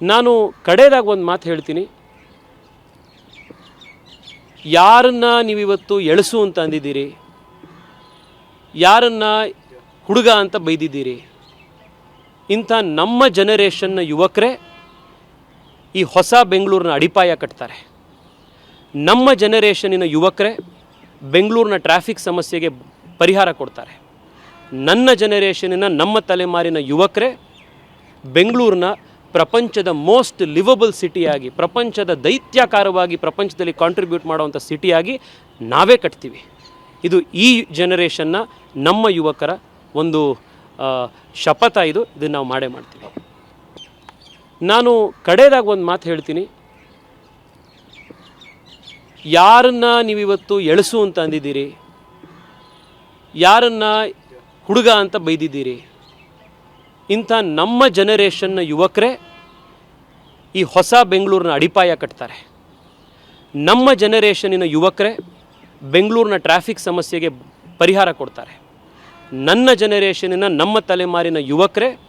ನಾನು ಕಡೆಯದಾಗ ಒಂದು ಮಾತು ಹೇಳ್ತೀನಿ. ಯಾರನ್ನ ನೀವಿವತ್ತು ಎಳಸು ಅಂತ ಅಂದಿದ್ದೀರಿ, ಯಾರನ್ನ ಹುಡುಗ ಅಂತ ಬೈದಿದ್ದೀರಿ, ಇಂಥ ನಮ್ಮ ಜನರೇಷನ್ನ ಯುವಕರೇ ಈ ಹೊಸ ಬೆಂಗಳೂರಿನ ಅಡಿಪಾಯ ಕಟ್ತಾರೆ. ನಮ್ಮ ಜನರೇಷನಿನ ಯುವಕರೇ ಬೆಂಗಳೂರಿನ ಟ್ರಾಫಿಕ್ ಸಮಸ್ಯೆಗೆ ಪರಿಹಾರ ಕೊಡ್ತಾರೆ. ನನ್ನ ಜನರೇಷನಿನ ನಮ್ಮ ತಲೆಮಾರಿನ ಯುವಕರೇ ಬೆಂಗಳೂರಿನ ಪ್ರಪಂಚದ ಮೋಸ್ಟ್ ಲಿವಬಲ್ ಸಿಟಿಯಾಗಿ, ಪ್ರಪಂಚದ ದೈತ್ಯಾಕಾರವಾಗಿ ಪ್ರಪಂಚದಲ್ಲಿ ಕಾಂಟ್ರಿಬ್ಯೂಟ್ ಮಾಡುವಂಥ ಸಿಟಿಯಾಗಿ ನಾವೇ ಕಟ್ತೀವಿ. ಇದು ಈ ಜನರೇಷನ್ನ ನಮ್ಮ ಯುವಕರ ಒಂದು ಶಪಥ ಇದು, ಇದನ್ನು ನಾವು ಮಾಡೇ ಮಾಡ್ತೀವಿ. ನಾನು ಕಡೆಯದಾಗ ಒಂದು ಮಾತು ಹೇಳ್ತೀನಿ. ಯಾರನ್ನ ನೀವಿವತ್ತು ಎಳಸು ಅಂತ ಅಂದಿದ್ದೀರಿ, ಯಾರನ್ನ ಹುಡುಗ ಅಂತ ಬೈದಿದ್ದೀರಿ ಇಂಥ ನಮ್ಮ ಜನರೇಷನ್ನ ಯುವಕರೇ ಈ ಹೊಸ ಬೆಂಗಳೂರಿನ ಅಡಿಪಾಯ ಕಟ್ತಾರೆ. ನಮ್ಮ ಜನರೇಷನಿನ ಯುವಕರೇ ಬೆಂಗಳೂರಿನ ಟ್ರಾಫಿಕ್ ಸಮಸ್ಯೆಗೆ ಪರಿಹಾರ ಕೊಡ್ತಾರೆ. ನನ್ನ ಜನರೇಷನಿನ ನಮ್ಮ ತಲೆಮಾರಿನ ಯುವಕರೇ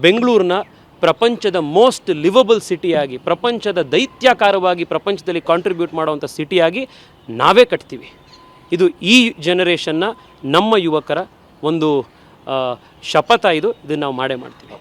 ಬೆಂಗಳೂರಿನ ಪ್ರಪಂಚದ ಮೋಸ್ಟ್ ಲಿವಬಲ್ ಸಿಟಿಯಾಗಿ ಪ್ರಪಂಚದ ದೈತ್ಯಾಕಾರವಾಗಿ, ಪ್ರಪಂಚದಲ್ಲಿ ಕಾಂಟ್ರಿಬ್ಯೂಟ್ ಮಾಡುವಂಥ ಸಿಟಿಯಾಗಿ ನಾವೇ ಕಟ್ತೀವಿ. ಇದು ಈ ಜನರೇಷನ್ನ ನಮ್ಮ ಯುವಕರ ಒಂದು ಶಪಥ ಇದು ಇದನ್ನು ನಾವು ಮಾಡೇ ಮಾಡ್ತೀವಿ.